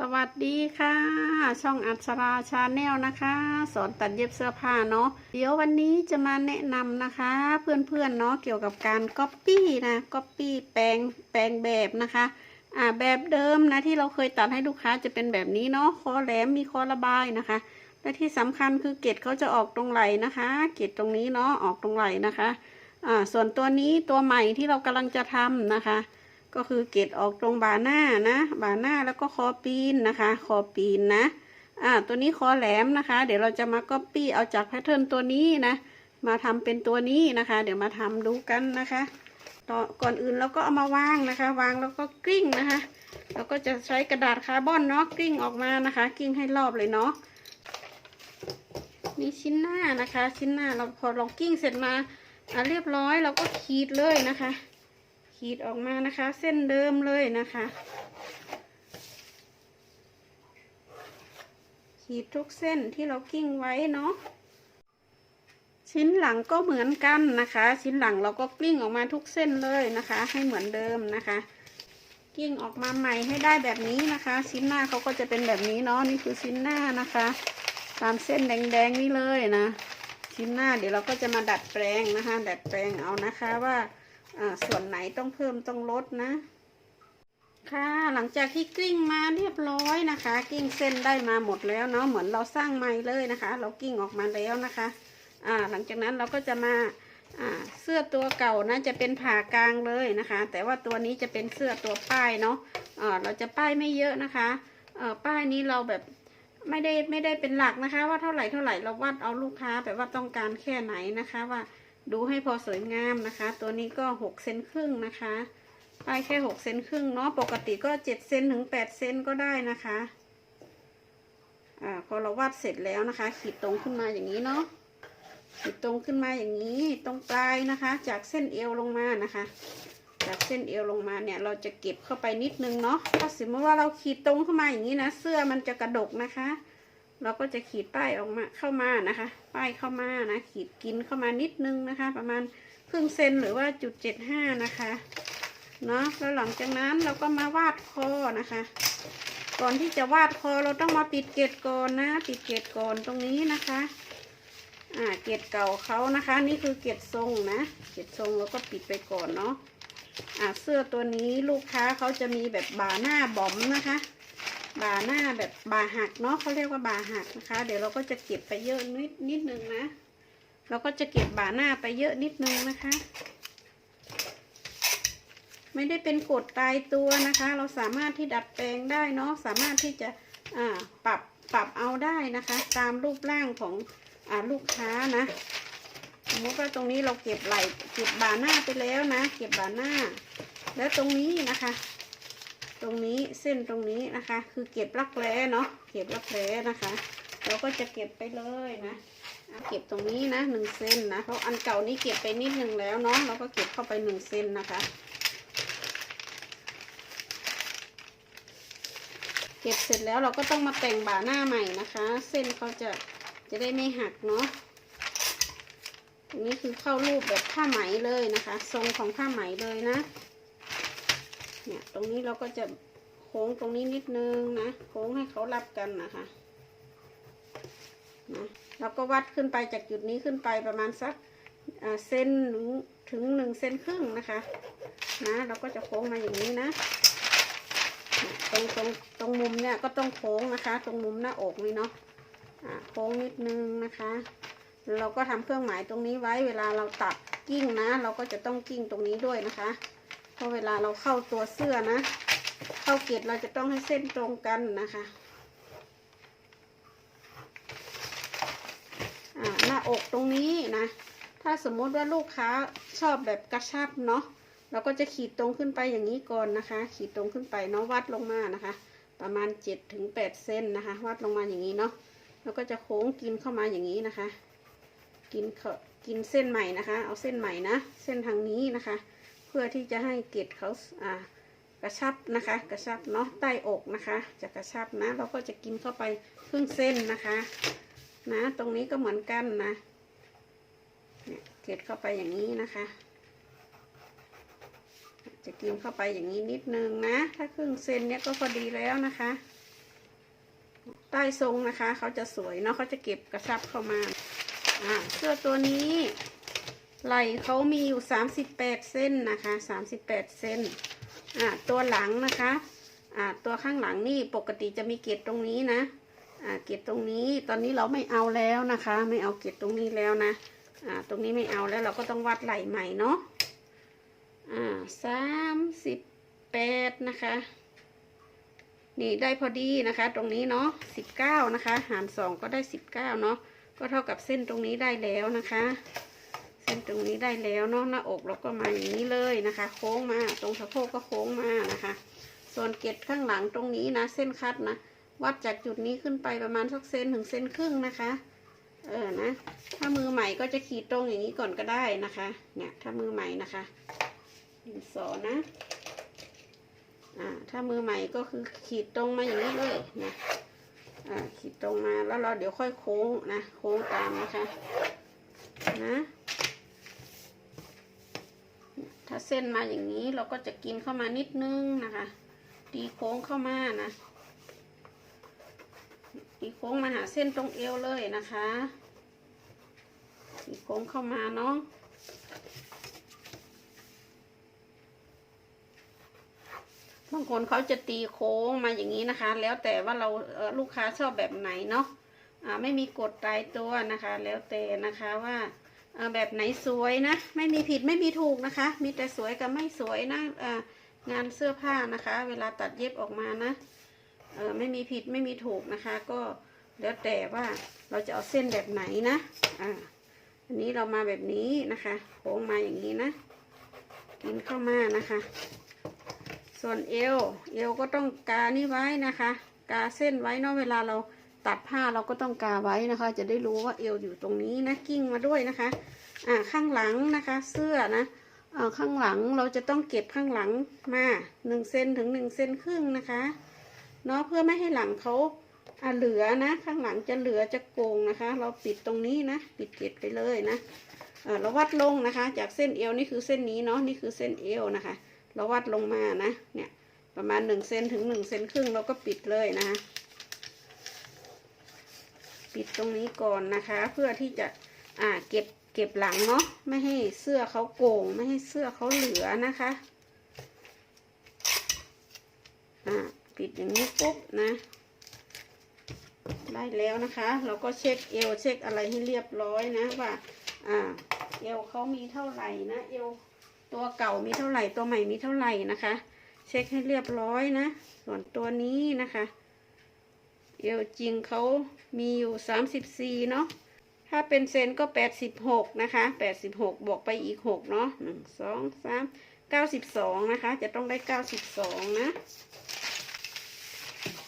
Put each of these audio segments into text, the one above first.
สวัสดีค่ะ ช่องอัศราชาแนลนะคะ สอนตัดเย็บเสื้อผ้าเนาะเดี๋ยววันนี้จะมาแนะนำนะคะ เพื่อนๆเนาะเกี่ยวกับการก๊อปปี้นะก๊อปปี้แปลงแปลงแบบนะคะอ่าแบบเดิมนะที่เราเคยตัดให้ลูกค้าจะเป็นแบบนี้เนาะคอแหลมมีคอระบายนะคะ และที่สำคัญคือเกล็ดเขาจะออกตรงไหล่นะคะ เกล็ดตรงนี้เนาะออกตรงไหล่นะคะอ่าส่วนตัวนี้ตัวใหม่ที่เรากำลังจะทำนะคะ ก็คือเกตออกตรงบ่าหน้านะบ่าหน้าแล้วก็คอปีนนะคะ คอปีนนะอ่าตัวนี้คอแหลมนะคะ เดี๋ยวเราจะมาก๊อปปี้เอาจากแพทเทิร์นตัวนี้นะ มาทำเป็นตัวนี้นะคะ เดี๋ยวมาทำดูกันนะคะต่อก่อนอื่นเราก็เอามาวางนะคะ วางแล้วก็กลิ้งนะคะ เราก็จะใช้กระดาษคาร์บอนเนาะกลิ้งออกมานะคะ กลิ้งให้รอบเลยเนาะนี่ชิ้นหน้านะคะ ชิ้นหน้าเราพอเรากลิ้งเสร็จมาอ่าเรียบร้อยเราก็ขีดเลยนะคะ ขีดออกมานะคะ เส้นเดิมเลยนะคะ ขีดทุกเส้นที่เรากิ้งไว้เนาะชิ้นหลังก็เหมือนกันนะคะ ชิ้นหลังเราก็กลิ้งออกมาทุกเส้นเลยนะคะ ให้เหมือนเดิมนะคะกิ้งออกมาใหม่ให้ได้แบบนี้นะคะ ชิ้นหน้าเขาก็จะเป็นแบบนี้เนาะนี่คือชิ้นหน้านะคะ ตามเส้นแดงๆนี่เลยนะ ชิ้นหน้าเดี๋ยวเราก็จะมาดัดแปลงนะคะ ดัดแปลงเอานะคะว่าอ่า ส่วนไหนต้องเพิ่มต้องลดนะ ค่ะหลังจากที่กลิ้งมาเรียบร้อยนะคะ กลิ้งเส้นได้มาหมดแล้วเนาะเหมือนเราสร้างใหม่เลยนะคะ เรากลิ้งออกมาแล้วนะคะอ่าหลังจากนั้นเราก็จะมาอ่าเสื้อตัวเก่านะจะเป็นผ่ากลางเลยนะคะ แต่ว่าตัวนี้จะเป็นเสื้อตัวป้ายเนาะอ่าเราจะป้ายไม่เยอะนะคะเอ่อป้ายนี้เราแบบไม่ได้ไม่ได้เป็นหลักนะคะ ว่าเท่าไหร่เท่าไหร่เราวัดเอาลูกค้าแบบว่าต้องการแค่ไหนนะคะว่า ดูให้พอสวยงามนะคะ ตัวนี้ก็หกเซนครึ่งนะคะป้ายแค่หกเซนครึ่งเนาะปกติก็เจ็ดเซนถึงแปดเซนก็ได้นะคะอ่าพอเราวาดเสร็จแล้วนะคะ ขีดตรงขึ้นมาอย่างนี้เนาะขีดตรงขึ้นมาอย่างนี้ตรงปลายนะคะ จากเส้นเอวลงมานะคะ จากเส้นเอวลงมาเนี่ย เราจะเก็บเข้าไปนิดนึงเนาะถ้าสมมติว่าเราขีดตรงเข้ามาอย่างนี้นะ เสื้อมันจะกระดกนะคะ เราก็จะขีดป้ายออกมาเข้ามานะคะ ป้ายเข้ามานะ ขีดกินเข้ามานิดนึงนะคะ ประมาณครึ่งเซนหรือว่าจุดเจ็ดห้านะคะเนาะแล้วหลังจากนั้นเราก็มาวาดคอนะคะ ก่อนที่จะวาดคอเราต้องมาปิดเกล็ดก่อนนะปิดเกล็ดก่อนตรงนี้นะคะอ่าเกล็ดเก่าเขานะคะ นี่คือเกล็ดทรงนะเกล็ดทรงเราก็ปิดไปก่อนเนาะอ่าเสื้อตัวนี้ลูกค้าเขาจะมีแบบบ่าหน้าบอมนะคะ บ่าหน้าแบบบ่าหักเนาะเขาเรียกว่าบ่าหักนะคะ เดี๋ยวเราก็จะเก็บไปเยอะนิดนิดนึงนะ เราก็จะเก็บบ่าหน้าไปเยอะนิดนึงนะคะ ไม่ได้เป็นกฎตายตัวนะคะ เราสามารถที่ดัดแปลงได้เนาะสามารถที่จะอ่าปรับปรับเอาได้นะคะ ตามรูปร่างของอ่าลูกค้านะสมมติว่าตรงนี้เราเก็บไหล่เก็บบ่าหน้าไปแล้วนะ เก็บบ่าหน้า แล้วตรงนี้นะคะ ตรงนี้เส้นตรงนี้นะคะ คือเก็บรักแร้เนาะเก็บรักแร้นะคะ เราก็จะเก็บไปเลยนะอะเก็บตรงนี้นะหนึ่งเซนนะเพราะอันเก่านี้เก็บไปนิดหนึ่งแล้วเนาะเราก็เก็บเข้าไปหนึ่งเซนนะคะ เก็บเสร็จแล้วเราก็ต้องมาแต่งบ่าหน้าใหม่นะคะ เส้นเขาจะจะได้ไม่หักเนาะตรงนี้คือเข้ารูปแบบผ้าไหมเลยนะคะ ทรงของผ้าไหมเลยนะ เนี่ยตรงนี้เราก็จะโค้งตรงนี้นิดนึงนะโค้งให้เขารับกันนะคะนะเราก็วัดขึ้นไปจากจุดนี้ขึ้นไปประมาณสักอ่าเซนหนึ่งถึงหนึ่งเซนครึ่งนะคะนะเราก็จะโค้งมาอย่างนี้นะตรงตรงตรงมุมเนี่ยก็ต้องโค้งนะคะ ตรงมุมหน้าอกนี่เนาะโค้งนิดนึงนะคะ เราก็ทำเครื่องหมายตรงนี้ไว้เวลาเราตัดกิ้งนะ เราก็จะต้องกิ้งตรงนี้ด้วยนะคะ เพราะเวลาเราเข้าตัวเสื้อนะ เข้าเกล็ดเราจะต้องให้เส้นตรงกันนะคะหน้าอกตรงนี้นะ ถ้าสมมติว่าลูกค้าชอบแบบกระชับเนาะเราก็จะขีดตรงขึ้นไปอย่างนี้ก่อนนะคะ ขีดตรงขึ้นไปเนาะวัดลงมานะคะ ประมาณ7ถึง8เซนนะคะ วัดลงมาอย่างนี้เนาะแล้วก็จะโค้งกินเข้ามาอย่างนี้นะคะ กินเขากินเส้นใหม่นะคะ เอาเส้นใหม่นะ เส้นทางนี้นะคะ พื่อที่จะให้เกล็ดเขาอ่ากระชับนะคะ กระชับเนาะใต้อกนะคะ จะกระชับนะ เราก็จะกินเข้าไปครึ่งเส้นนะคะ นะ ตรงนี้ก็เหมือนกันนะเนี่ยเกล็ดเข้าไปอย่างนี้นะคะ จะกินเข้าไปอย่างนี้นิดนึงนะ ถ้าครึ่งเซนเนี่ยก็พอดีแล้วนะคะ ใต้ทรงนะคะ เขาจะสวยเนาะเขาจะเก็บกระชับเข้ามาอ่าเสื้อตัวนี้ ไหล่เขามีอยู่38เส้นนะคะ38เส้นอ่าตัวหลังนะคะอ่าตัวข้างหลังนี่ปกติจะมีเกล็ดตรงนี้นะอ่าเกล็ดตรงนี้ตอนนี้เราไม่เอาแล้วนะคะ ไม่เอาเกล็ดตรงนี้แล้วนะอ่าตรงนี้ไม่เอาแล้วเราก็ต้องวัดไหล่ใหม่เนาะอ่าสามสิบแปดนะคะนี่ได้พอดีนะคะ ตรงนี้เนาะสิบเก้านะคะ หารสองก็ได้สิบเก้าเนาะก็เท่ากับเส้นตรงนี้ได้แล้วนะคะ เส้นตรงนี้ได้แล้วเนาะหน้าอกเราก็มาอย่างนี้เลยนะคะ โค้งมาตรงสะโพกก็โค้งมานะคะ ส่วนเกล็ดข้างหลังตรงนี้นะ เส้นคัดนะ วัดจากจุดนี้ขึ้นไปประมาณสักเซนถึงเซนครึ่งนะคะ เออนะ ถ้ามือใหม่ก็จะขีดตรงอย่างนี้ก่อนก็ได้นะคะ เนี่ยถ้ามือใหม่นะคะดินสอนะอ่าถ้ามือใหม่ก็คือขีดตรงมาอย่างนี้เลยนะอ่าขีดตรงมาแล้วเราเดี๋ยวค่อยโค้งนะ โค้งตามนะคะ นะ ถ้าเส้นมาอย่างนี้เราก็จะกินเข้ามานิดนึงนะคะ ตีโค้งเข้ามานะตีโค้งมาหาเส้นตรงเอวเลยนะคะตีโค้งเข้ามาเนาะบางคนเขาจะตีโค้งมาอย่างนี้นะคะ แล้วแต่ว่าเราลูกค้าชอบแบบไหนเนาะอ่าไม่มีกฎตายตัวนะคะ แล้วแต่นะคะว่า เอ่อแบบไหนสวยนะ ไม่มีผิดไม่มีถูกนะคะ มีแต่สวยกับไม่สวยนะงานเสื้อผ้านะคะ เวลาตัดเย็บออกมานะไม่มีผิดไม่มีถูกนะคะ ก็แล้วแต่ว่าเราจะเอาเส้นแบบไหนนะอ่าอันนี้เรามาแบบนี้นะคะโค้งมาอย่างนี้นะกินเข้ามานะคะ ส่วนเอวเอวก็ต้องกานี่ไว้นะคะ กาเส้นไว้เนาะเวลาเรา ตัดผ้าเราก็ต้องกาไว้นะคะ จะได้รู้ว่าเอวอยู่ตรงนี้นะกิ้งมาด้วยนะคะอ่าข้างหลังนะคะ เสื้อนะอ่าข้างหลังเราจะต้องเก็บข้างหลังมาหนึ่งเซนถึงหนึ่งเซนครึ่งนะคะเนาะเพื่อไม่ให้หลังเขาอ่าเหลือนะ ข้างหลังจะเหลือจะโกงนะคะ เราปิดตรงนี้นะปิดเกล็ดไปเลยนะเออเราวัดลงนะคะ จากเส้นเอวนี่คือเส้นนี้เนาะนี่คือเส้นเอวนะคะ เราวัดลงมานะเนี่ยประมาณหนึ่งเซนถึงหนึ่งเซนครึ่งเราก็ปิดเลยนะคะ ปิดตรงนี้ก่อนนะคะ เพื่อที่จะอ่าเก็บเก็บหลังเนาะไม่ให้เสื้อเขาโก่งไม่ให้เสื้อเขาเหลือนะคะอ่าปิดอย่างนี้ปุ๊บนะ ได้แล้วนะคะ เราก็เช็คเอวเช็คอะไรให้เรียบร้อยนะว่าอ่าเอวเขามีเท่าไหร่นะเอวตัวเก่ามีเท่าไหร่ตัวใหม่มีเท่าไหร่นะคะ เช็คให้เรียบร้อยนะ ส่วนตัวนี้นะคะ เอวจริงเขามีอยู่สามสิบสี่เนาะ ถ้าเป็นเซนก็แปดสิบหกนะคะแปดสิบหกบวกไปอีกหกเนาะหนึ่งสองสามเก้าสิบสองนะคะ จะต้องได้เก้าสิบสองนะ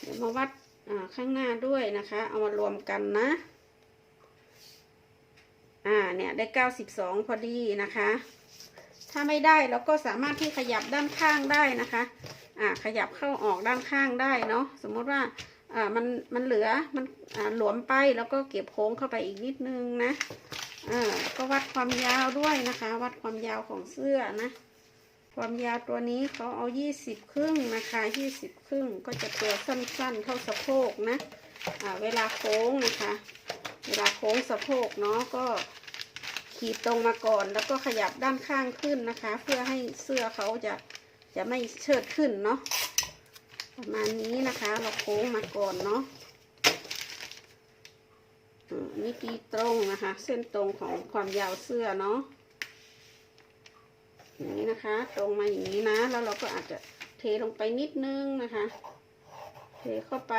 เดี๋ยวมาวัดข้างหน้าด้วยนะคะ เอามารวมกันนะ อ่าเนี่ยได้เก้าสิบสองพอดีนะคะ ถ้าไม่ได้เราก็สามารถที่ขยับด้านข้างได้นะคะ อ่าขยับเข้าออกด้านข้างได้เนาะ สมมติว่า อ่ามันมันเหลือมันอ่าหลวมไปแล้วก็เก็บโค้งเข้าไปอีกนิดนึงนะอ่าก็วัดความยาวด้วยนะคะ วัดความยาวของเสื้อนะ ความยาวตัวนี้เขาเอายี่สิบครึ่งนะคะยี่สิบครึ่งก็จะตัวสั้นๆเท่าสะโพกนะอ่าเวลาโค้งนะคะ เวลาโค้งสะโพกเนาะก็ขีดตรงมาก่อนแล้วก็ขยับด้านข้างขึ้นนะคะ เพื่อให้เสื้อเขาจะจะไม่เชิดขึ้นเนาะ ประมาณนี้นะคะ เราโค้งมาก่อนเนาะอืมนี่ตีตรงนะคะ เส้นตรงของความยาวเสื้อเนาะอย่างนี้นะคะ ตรงมาอย่างนี้นะ แล้วเราก็อาจจะเทลงไปนิดนึงนะคะ เทเข้าไป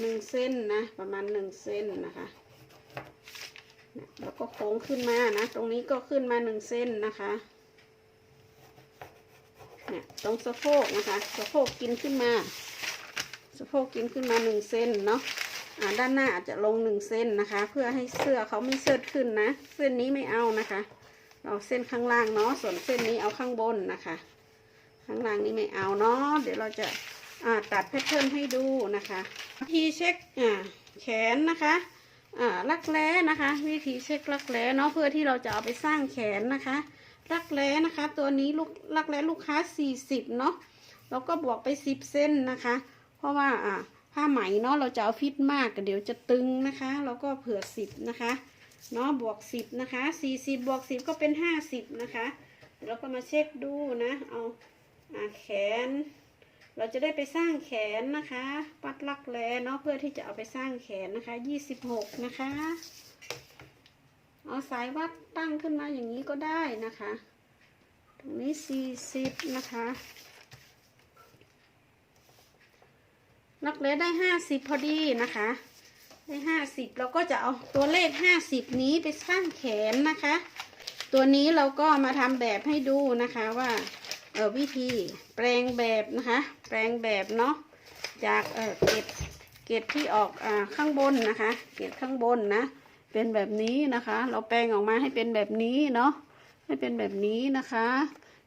หนึ่งเส้นนะ ประมาณหนึ่งเส้นนะคะแล้วก็โค้งขึ้นมานะ ตรงนี้ก็ขึ้นมาหนึ่งเส้นนะคะเนี่ยตรงสะโพกนะคะ สะโพกกินขึ้นมา สะโพกกินขึ้นมาหนึ่งเส้นเนาะอ่าด้านหน้าอาจจะลงหนึ่งเส้นนะคะ เพื่อให้เสื้อเขาไม่เชิดขึ้นนะ เส้นนี้ไม่เอานะคะ เราเส้นข้างล่างเนาะส่วนเส้นนี้เอาข้างบนนะคะ ข้างล่างนี้ไม่เอาเนาะเดี๋ยวเราจะอ่าตัดแพทเทิร์นให้ดูนะคะทีเช็คอ่าแขนนะคะอ่ารักแร้นะคะ วิธีเช็ครักแร้เนาะเพื่อที่เราจะเอาไปสร้างแขนนะคะ รักแร้นะคะ ตัวนี้ลูกรักแร้ลูกค้า 40เนาะเราก็บวกไป 10เส้นนะคะ เพราะว่าอ่าผ้าไหมเนาะเราจะเอาฟิตมากเดี๋ยวจะตึงนะคะ เราก็เผื่อสิบนะคะเนาะบวกสิบนะคะสี่สิบบวกสิบก็เป็นห้าสิบนะคะเดี๋ยวเราก็มาเช็คดูนะเอาอ่าแขน เราจะได้ไปสร้างแขนนะคะ ปัดลักแลเนาะเพื่อที่จะเอาไปสร้างแขนนะคะยี่สิบหกนะคะเอาสายวัดตั้งขึ้นมาอย่างนี้ก็ได้นะคะ ตรงนี้สี่สิบนะคะ ลักแลได้ห้าสิบพอดีนะคะ ได้ห้าสิบเราก็จะเอาตัวเลขห้าสิบนี้ไปสร้างแขนนะคะ ตัวนี้เราก็มาทำแบบให้ดูนะคะว่าเออวิธีแปลงแบบนะคะ แปลงแบบเนาะจากเออเกรดเกรดที่ออกอ่าข้างบนนะคะ เกรดข้างบนนะ เป็นแบบนี้นะคะ เราแปลงออกมาให้เป็นแบบนี้เนาะให้เป็นแบบนี้นะคะ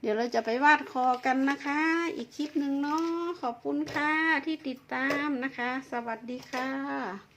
เดี๋ยวเราจะไปวาดคอกันนะคะ อีกคลิปหนึ่งเนาะขอบคุณค่ะที่ติดตามนะคะ สวัสดีค่ะ